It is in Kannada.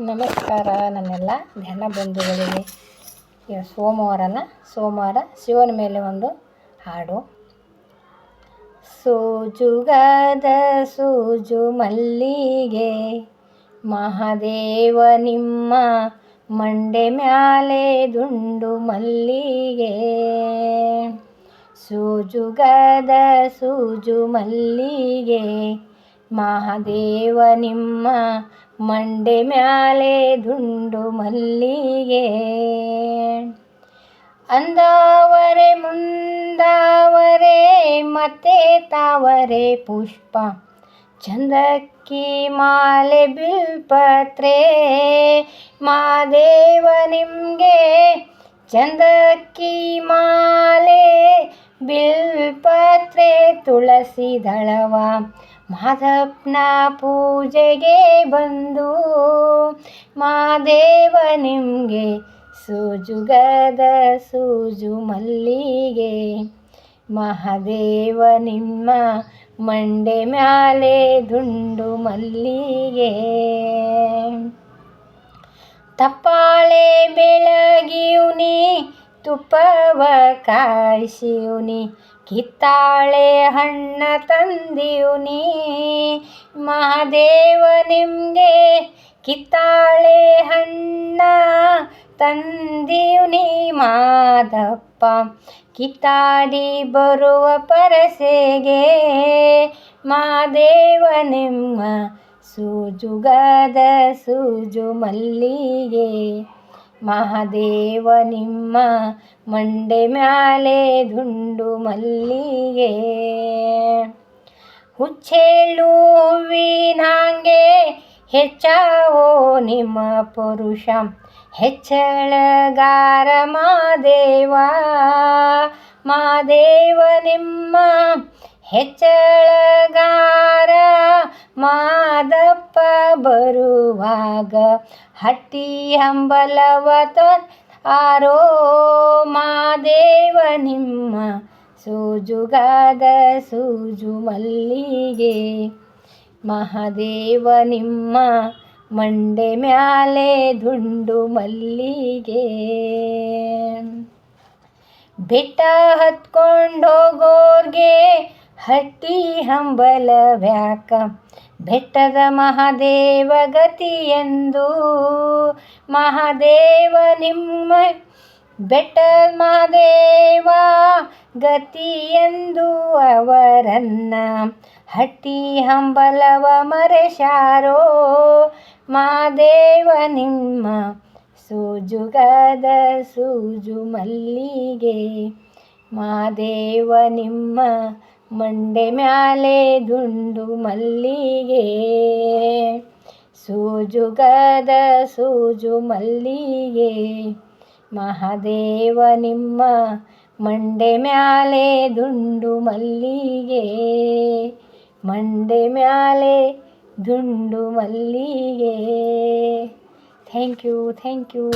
ನಮಸ್ಕಾರ ನನ್ನೆಲ್ಲ ಧ್ಯಾನ ಬಂಧುಗಳಿಗೆ. ಸೋಮವಾರನ? ಸೋಮವಾರ ಶಿವನ ಮೇಲೆ ಒಂದು ಹಾಡು. ಸೋಜುಗಾದ ಸೂಜು ಮಲ್ಲಿಗೆ, ಮಹಾದೇವ ನಿಮ್ಮ ಮಂಡೆ ಮ್ಯಾಲೆ ದುಂಡು ಮಲ್ಲಿಗೆ. ಸೋಜುಗಾದ ಸೂಜು ಮಲ್ಲಿಗೆ ಮಹಾದೇವ ನಿಮ್ಮ ಮಂಡೆ ಮ್ಯಾಲೆ ದುಂಡು ಮಲ್ಲಿಗೆ. ಅಂದಾವರೆ ಮುಂದಾವರೆ ಮತ್ತೆ ತಾವರೆ ಪುಷ್ಪ. ಚಂದಕ್ಕಿ ಮಾಲೆ ಬಿಲ್ಪತ್ರೆ. ಮಾದೇವ ನಿಮಗೆ ಚಂದಕ್ಕಿ ಮಾಲೆ ಬಿಲ್ಪತ್ರೆ. ತುಳಸಿ ದಳವ ಮಾದಪ್ಪನ ಪೂಜೆಗೆ ಬಂದು ಮಾದೇವ ನಿಮಗೆ ಸೂಜುಗದ ಸೂಜು ಮಲ್ಲಿಗೆ. ಮಹಾದೇವ ನಿಮ್ಮ ಮಂಡೆ ಮ್ಯಾಲೆ ದುಂಡು ಮಲ್ಲಿಗೆ. ತಪ್ಪಾಳೆ ಬೆಳಗಿಯುನಿ, ತುಪ್ಪವ ಕಾಯಿಸಿಯುನಿ ಕಿತ್ತಾಳೆ ಹಣ್ಣ ತಂದಿಯುನಿ ಮಹಾದೇವ ನಿಮಗೆ ಕಿತ್ತಾಳೆ ಹಣ್ಣ ತಂದಿಯುನಿ ಮಾದಪ್ಪ. ಕಿತ್ತಾಡಿ ಬರುವ ಪರಸೆಗೆ ಮಾದೇವ ನಿಮ್ಮ ಸೂಜುಗದ ಸೂಜು ಮಲ್ಲಿಗೆ. ಮಹಾದೇವ ನಿಮ್ಮ ಮಂಡೆ ಮ್ಯಾಲೆ ದುಂಡು ಮಲ್ಲಿಗೆ. ಹುಚ್ಚೇಳು ಹೂವಿನಾಂಗೆ ಹೆಚ್ಚಾವೋ ನಿಮ್ಮ ಪುರುಷ. ಹೆಚ್ಚಳಗಾರ ಮಾದೇವ ಮಾದೇವ ನಿಮ್ಮ ಹೆಚ್ಚಳಗಾರ ಮಾದಪ್ಪ. ಬರುವಾಗ ಹಟ್ಟಿ ಹಂಬಲವ ಆರೋ ಮಾದೇವ ನಿಮ್ಮ ಸೂಜುಗಾದ ಸೂಜು ಮಲ್ಲಿಗೆ. ಮಹಾದೇವ ನಿಮ್ಮ ಮಂಡೆ ಮ್ಯಾಲೆ ದುಂಡು ಮಲ್ಲಿಗೆ. ಬೆಟ್ಟ ಹತ್ಕೊಂಡು ಹೋಗೋರ್ಗೆ ಹಟ್ಟಿ ಹಂಬಲವ್ಯಾಕ ಬೆಟ್ಟದ ಮಹಾದೇವ ಗತಿಯೆಂದು ಮಹಾದೇವ ನಿಮ್ಮ ಬೆಟ್ಟ ಮಹಾದೇವ ಗತಿಯೆಂದು ಅವರನ್ನ ಹಟ್ಟಿ ಹಂಬಲವ ಮರೆಶಾರೋ ಮಾದೇವ ನಿಮ್ಮ ಸೂಜುಗದ ಸೂಜು ಮಲ್ಲಿಗೆ ಮಾದೇವ ನಿಮ್ಮ ಮಂಡೆ ಮ್ಯಾಲೆ ದುಂಡು ಮಲ್ಲಿಗೆ ಸೂಜುಗದ ಸೂಜು ಮಲ್ಲಿಗೆ ಮಹಾದೇವ ನಿಮ್ಮ ಮಂಡೆ ಮ್ಯಾಲೆ ದುಂಡು ಮಲ್ಲಿಗೆ ಮಂಡೆ ಮ್ಯಾಲೆ ದುಂಡು ಮಲ್ಲಿಗೆ ಥ್ಯಾಂಕ್ ಯು ಥ್ಯಾಂಕ್ ಯು